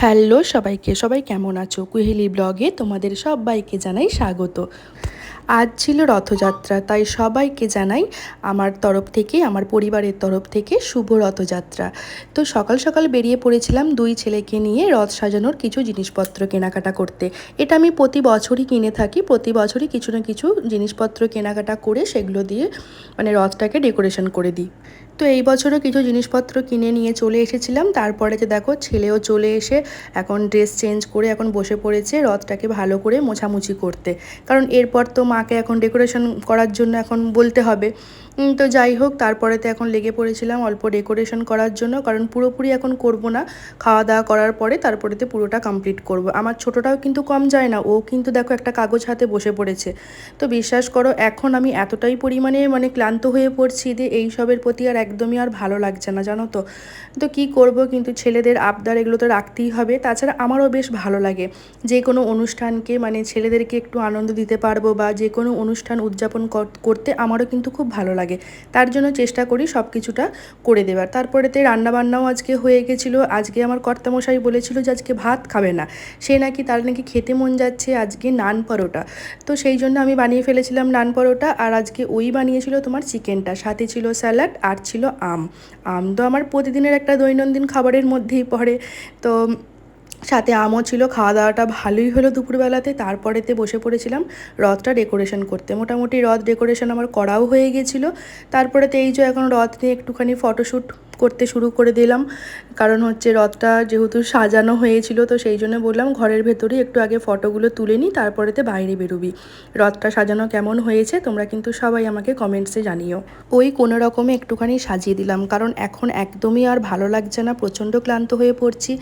Hello সবাইকে, সবাই কেমন আছো? কুহেলি ব্লগে তোমাদের সবাইকে জানাই স্বাগত। আজ ছিল রথযাত্রা, তাই সবাইকে জানাই আমার তরফ থেকে, আমার পরিবারের তরফ থেকে শুভ রথযাত্রা। তো সকাল সকাল বেরিয়ে পড়েছিলাম দুই ছেলেকে নিয়ে রথ সাজানোর কিছু জিনিসপত্র কেনাকাটা করতে। এটা আমি প্রতি বছরই কিনে থাকি, প্রতি বছরই কিছু না কিছু জিনিসপত্র কেনাকাটা করে সেগুলো দিয়ে মানে রথটাকে ডেকোরেশন করে দিই। তো এই বছরও কিছু জিনিসপত্র কিনে নিয়ে চলে এসেছিলাম। তারপরে যে দেখো ছেলেও চলে এসে এখন ড্রেস চেঞ্জ করে এখন বসে পড়েছে রথটাকে ভালো করে মোছামুছি করতে। কারণ এরপর তো মাকে এখন ডেকোরেশন করার জন্য এখন বলতে হবে। তো যাই হোক, তারপরেতে এখন লেগে পড়েছিলাম অল্প ডেকোরেশন করার জন্য, কারণ পুরোপুরি এখন করব না। খাওয়া দাওয়া করার পরে তারপরেতে পুরোটা কমপ্লিট করব। আমার ছোটোটাও কিন্তু কম যায় না, ও কিন্তু দেখো একটা কাগজ হাতে বসে পড়েছে। তো বিশ্বাস করো, এখন আমি এতটাই পরিমাণে মানে ক্লান্ত হয়ে পড়ছি যে এই সবের প্রতি আর একদমই আর ভালো লাগছে না, জানো তো। তো কি করব, কিন্তু ছেলেদের আবদার এগুলো তো রাখতেই হবে। তাছাড়া আমারও বেশ ভালো লাগে। যে কোনো অনুষ্ঠানকে মানে ছেলেদেরকে একটু আনন্দ দিতে পারব বা যে কোনো অনুষ্ঠান উদযাপন করতে আমারও কিন্তু খুব ভালো লাগে। তার জন্য চেষ্টা করি সব কিছুটা করে দেবার। তারপরেতে রান্নাবান্নাও আজকে হয়ে গেছিল। আজকে আমার কর্তামশাই বলেছিল যে, আজকে ভাত খাবে না। সে নাকি, তার নাকি খেতে মন যাচ্ছে আজকে নান পরোটা। তো সেই জন্য আমি বানিয়ে ফেলেছিলাম নান পরোটা। আর আজকে ওই বানিয়েছিল তোমার চিকেনটা। সাথে ছিল স্যালাড আর ছিল আম। আম তো আমার প্রতিদিনের একটা দৈনন্দিন খাবারের মধ্যেই পড়ে। তো সাথে আমও ছিল খাওয়া দাওয়াটা ভালোই হলো দুপুরবেলাতে। তারপরেতে বসে পড়েছিলাম রথটা ডেকোরেশন করতে। মোটামুটি রথ ডেকোরেশন আমার করাও হয়ে গেছিল। তারপরেতে এই যে এখন রথ নিয়ে একটুখানি ফটোশ্যুট করতে শুরু করে দিলাম। কারণ হচ্ছে রথটা যেহেতু সাজানো হয়েছিল, তো সেই জন্য বললাম ঘরের ভেতরেই একটু আগে ফটোগুলো তুলে নিই, তারপরেতে বাইরে বেরোবি। রথটা সাজানো কেমন হয়েছে তোমরা কিন্তু সবাই আমাকে কমেন্টসে জানিও। ওই কোনো রকমে একটুখানি সাজিয়ে দিলাম, কারণ এখন একদমই আর ভালো লাগছে না, প্রচণ্ড ক্লান্ত হয়ে পড়ছি।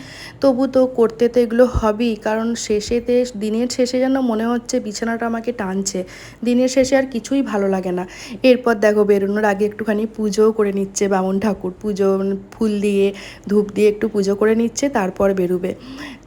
তবু তো করতে তো এগুলো হবেই, কারণ শেষেতে, দিনের শেষে যেন মনে হচ্ছে বিছানাটা আমাকে টানছে। দিনের শেষে আর কিছুই ভালো লাগে না। এরপর দেখো বেরোনোর আগে একটুখানি পুজোও করে নিচ্ছে বামুন ঠাকুর, পুজো মানে ফুল দিয়ে, ধূপ দিয়ে একটু পুজো করে নিচ্ছে, তারপর বেরোবে।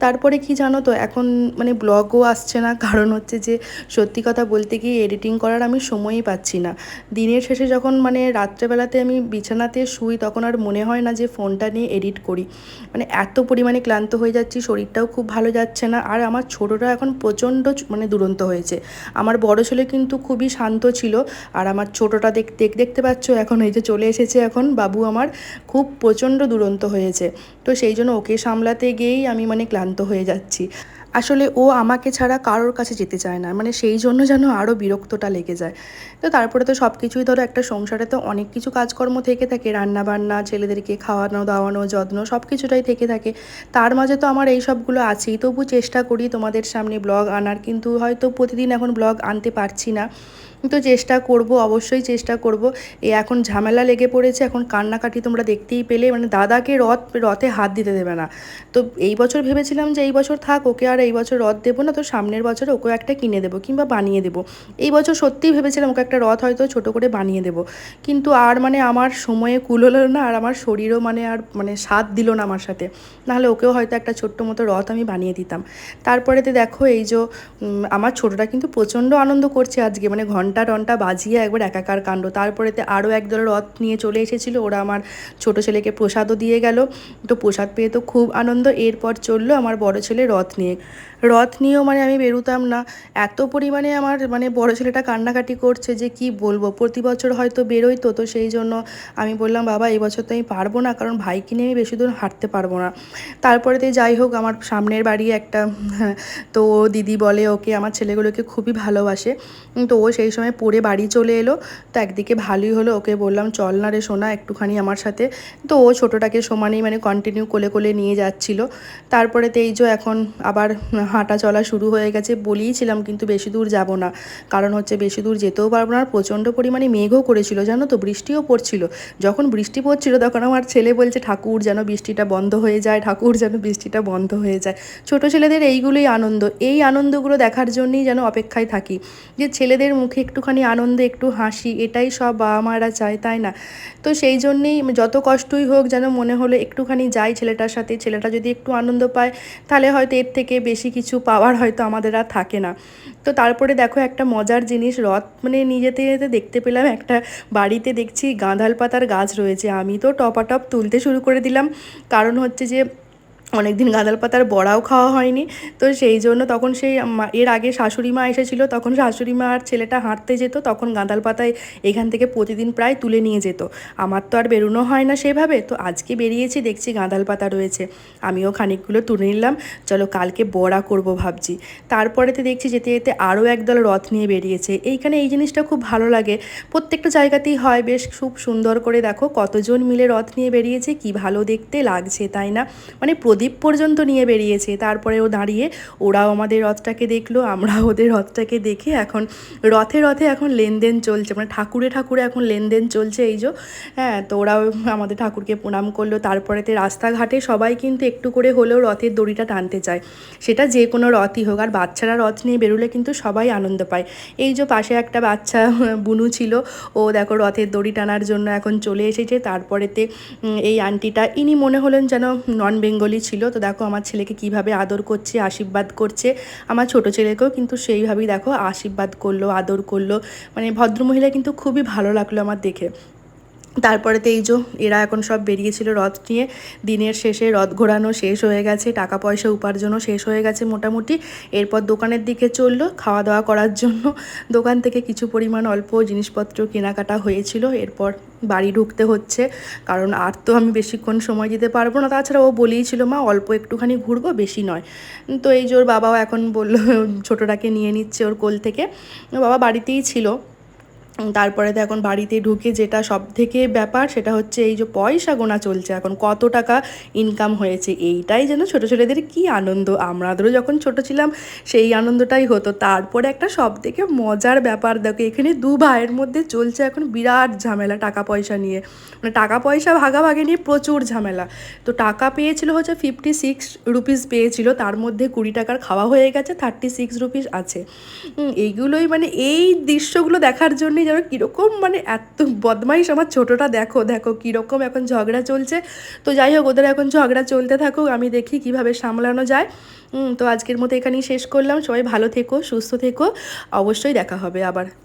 তারপরে কি জানো তো, এখন মানে ব্লগও আসছে না, কারণ হচ্ছে যে সত্যি কথা বলতে গিয়ে এডিটিং করার আমি সময়ই পাচ্ছি না। দিনের শেষে যখন মানে রাত্রেবেলাতে আমি বিছানাতে শুই, তখন আর মনে হয় না যে ফোনটা নিয়ে এডিট করি। মানে এত পরিমাণে ক্লান্ত হয়ে যাচ্ছি, শরীরটাও খুব ভালো যাচ্ছে না, আর আমার ছোটোটা এখন প্রচণ্ড মানে দুরন্ত হয়েছে। আমার বড় ছেলে কিন্তু খুবই শান্ত ছিল, আর আমার ছোটোটা দেখ, দেখতে পাচ্ছ, এখন এই যে চলে এসেছে এখন বাবু আমার। খুব প্রচণ্ড দুরন্ত হয়েছে। তো সেই জন্য ওকে সামলাতে গিয়েই আমি মানে ক্লান্ত হয়ে যাচ্ছি। আসলে ও আমাকে ছাড়া কারোর কাছে যেতে চায় না। মানে সেই জন্য যেন আরও বিরক্তটা লেগে যায়। তো তারপরে তো সব কিছুই ধরো একটা সংসারে তো অনেক কিছু কাজকর্ম থেকে থাকে। রান্না বান্না ছেলেদেরকে খাওয়ানো, দাওয়ানো, যত্ন সব কিছুটাই থেকে থাকে। তার মাঝে তো আমার এই সবগুলো আছেই। তবু চেষ্টা করি তোমাদের সামনে ব্লগ আনার। কিন্তু হয়তো প্রতিদিন এখন ব্লগ আনতে পারছি না। তো চেষ্টা করব, অবশ্যই চেষ্টা করব। এই এখন ঝামেলা লেগে পড়েছে, এখন কান্নাকাটি তোমরা দেখতেই পেলে মানে দাদাকে রথ, রথে হাত দিতে দেবে না। তো এই বছর ভেবেছিলাম যে এই বছর থাক, ওকে আর এই বছর রথ দেবো না, তো সামনের বছর ওকে একটা কিনে দেবো কিংবা বানিয়ে দেবো। এই বছর সত্যিই ভেবেছিলাম ওকে একটা রথ হয়তো ছোট করে বানিয়ে দেবো। কিন্তু আর মানে আমার সময়ে কুল হলো না, আর আমার শরীরও মানে আর মানে সাথ দিল না আমার সাথে। নাহলে ওকেও হয়তো একটা ছোট্ট মতো রথ আমি বানিয়ে দিতাম। তারপরেতে দেখো এই যে আমার ছোটটা কিন্তু প্রচণ্ড আনন্দ করছে আজকে মানে ঘণ্টা টন্টা বাজিয়ে একবার একাকার কাণ্ড। তারপরেতে আরও একদল রথ নিয়ে চলে এসেছিল। ওরা আমার ছোট ছেলেকে প্রসাদও দিয়ে গেল। তো প্রসাদ পেয়ে তো খুব আনন্দ। এরপর চলল আমার বড় ছেলে রথ নিয়ে। রথ নিয়েও মানে আমি বেরোতাম না। এত পরিমাণে আমার মানে বড় ছেলেটা কান্নাকাটি করছে যে কি বলব? প্রতি বছর হয়তো বেরোই তো তো সেই জন্য আমি বললাম, বাবা এই বছর তো আমি পারব না। কারণ ভাইকে নিয়ে আমি বেশি দূর হাঁটতে পারব না। তারপরেতে যাই হোক, আমার সামনের বাড়ি একটা, তো দিদি বলে ওকে, আমার ছেলেগুলোকে খুবই ভালোবাসে। তো ও সেই সময় পড়ে বাড়ি চলে এলো। তো একদিকে ভালোই হলো, ওকে বললাম, চল না রে সোনা, একটুখানি আমার সাথে। তো ও ছোটোটাকে সমানেই মানে কন্টিনিউ কোলে কোলে নিয়ে যাচ্ছিল। তারপরে তো এই যে এখন আবার হাঁটা চলা শুরু হয়ে গেছে বলিয়েছিলাম কিন্তু বেশি দূর যাব না। কারণ হচ্ছে বেশি দূর যেতেও পারব না, আর প্রচণ্ড পরিমাণে মেঘও করেছিল, জানো তো, বৃষ্টিও পড়ছিল। যখন বৃষ্টি পড়ছিল তখন আমার ছেলে বলছে, ঠাকুর যেন বৃষ্টিটা বন্ধ হয়ে যায়, ঠাকুর যেন বৃষ্টিটা বন্ধ হয়ে যায়। ছোট ছেলেদের এইগুলোই আনন্দ, এই আনন্দগুলো দেখার জন্যই যেন অপেক্ষায় থাকি। যে ছেলেদের মুখে একটুখানি আনন্দে, একটু হাসি, এটাই সব বাবা মারা চায়, তাই না? তো সেই জন্যেই যত কষ্টই হোক যেন মনে হলো একটুখানি যাই ছেলেটার সাথে। ছেলেটা যদি একটু আনন্দ পায়, তাহলে হয়তো এর থেকে বেশি কিছু পাওয়ার হয়তো আমাদের আর থাকে না। তো তারপরে দেখো একটা মজার জিনিস, রথ মানে নিজেতে যেতে দেখতে পেলাম। একটা বাড়িতে দেখছি গাঁধাল পাতার গাছ রয়েছে। আমি তো টপাটপ তুলতে শুরু করে দিলাম। কারণ হচ্ছে যে অনেকদিন গাঁদাল পাতার বড়াও খাওয়া হয়নি। তো সেই জন্য তখন সেই এর আগে শাশুড়ি মা এসেছিল, তখন শাশুড়ি মা আর ছেলেটা হাঁটতে যেত, তখন গাঁদাল পাতায় এখান থেকে প্রতিদিন প্রায় তুলে নিয়ে যেত। আমার তো আর বেরোনো হয় না সেভাবে, তো আজকে বেরিয়েছি, দেখছি গাঁদাল পাতা রয়েছে। আমিও খানিকগুলো তুলে নিলাম, চলো কালকে বড়া করব ভাবছি। তারপরেতে দেখছি যেতে যেতে আরও একদল রথ নিয়ে বেরিয়েছে। এইখানে এই জিনিসটা খুব ভালো লাগে। প্রত্যেকটা জায়গাতেই হয়, বেশ খুব সুন্দর করে দেখো, কতজন মিলে রথ নিয়ে বেরিয়েছে, কি ভালো দেখতে লাগছে, তাই না? মানে প্রদীপ পর্যন্ত নিয়ে বেরিয়েছে। তারপরে ও দাঁড়িয়ে ওরাও আমাদের রথটাকে দেখল আমরা ওদের রথটাকে দেখে এখন রথে রথে এখন লেনদেন চলছে। মানে ঠাকুরে ঠাকুরে এখন লেনদেন চলছে এই যে। হ্যাঁ তো ওরাও আমাদের ঠাকুরকে প্রণাম করল। তারপরেতে রাস্তাঘাটে সবাই কিন্তু একটু করে হলেও রথের দড়িটা টানতে চায়। সেটা যে কোনো রথই হোক। আর বাচ্চারা রথ নিয়ে বেরোলে কিন্তু সবাই আনন্দ পায়। এই যে পাশে একটা বাচ্চা, বুনু ছিল, ও দেখো রথের দড়ি টানার জন্য এখন চলে এসেছে। তারপরেতে এই আন্টিটা, ইনি মনে হলেন যেন নন বেঙ্গলি ছিল। তো দেখো আমার ছেলেকে কীভাবে আদর করছে, আশীর্বাদ করছে। আমার ছোট ছেলেকেও কিন্তু সেইভাবেই দেখো আশীর্বাদ করল, আদর করল। মানে ভদ্রমহিলা কিন্তু খুবই ভালো লাগল আমার দেখে। তারপরে তো এই যে এরা এখন সব বেরিয়েছিল রথ নিয়ে। দিনের শেষে রথ ঘোরানো শেষ হয়ে গেছে টাকা পয়সা উপার্জনও শেষ হয়ে গেছে মোটামুটি। এরপর দোকানের দিকে চলল খাওয়া দাওয়া করার জন্য। দোকান থেকে কিছু পরিমাণ অল্প জিনিসপত্র কেনাকাটা হয়েছিল, এরপর বাড়ি ঢুকতে হচ্ছে। কারণ আর তো আমি বেশিক্ষণ সময় দিতে পারব না। তাছাড়া ও বলেই ছিল মা, অল্প একটুখানি ঘুরবো, বেশি নয়। তো এই যে ওর বাবাও এখন বলল, ছোটোটাকে নিয়ে নিচ্ছে ওর কোল থেকে। বাবা বাড়িতেই ছিল। তারপরে তো এখন বাড়িতে ঢুকে যেটা সব থেকে ব্যাপার সেটা হচ্ছে এই যে পয়সা গোনা চলছে। এখন কত টাকা ইনকাম হয়েছে এইটাই যেন ছোটো ছেলেদের কি আনন্দ। আমাদেরও যখন ছোট ছিলাম সেই আনন্দটাই হতো। তারপরে একটা সব থেকে মজার ব্যাপার দেখো, এখানে দু ভাইয়ের মধ্যে চলছে এখন বিরাট ঝামেলা টাকা পয়সা নিয়ে। মানে টাকা পয়সা ভাগাভাগি নিয়ে প্রচুর ঝামেলা। তো টাকা পেয়েছিল হচ্ছে ফিফটি সিক্স রুপিস পেয়েছিল, তার মধ্যে কুড়ি টাকার খাওয়া হয়ে গেছে থার্টি সিক্স রুপিস আছে। এইগুলোই মানে এই দৃশ্যগুলো দেখার জন্যই যেন কীরকম? মানে এত বদমাইশ আমার ছোটোটা, দেখো দেখো কীরকম এখন ঝগড়া চলছে। তো যাই হোক, ওদের এখন ঝগড়া চলতে থাকুক, আমি দেখি কীভাবে সামলানো যায়। তো আজকের মতো এখানেই শেষ করলাম। সবাই ভালো থেকো, সুস্থ থেকো। অবশ্যই দেখা হবে আবার।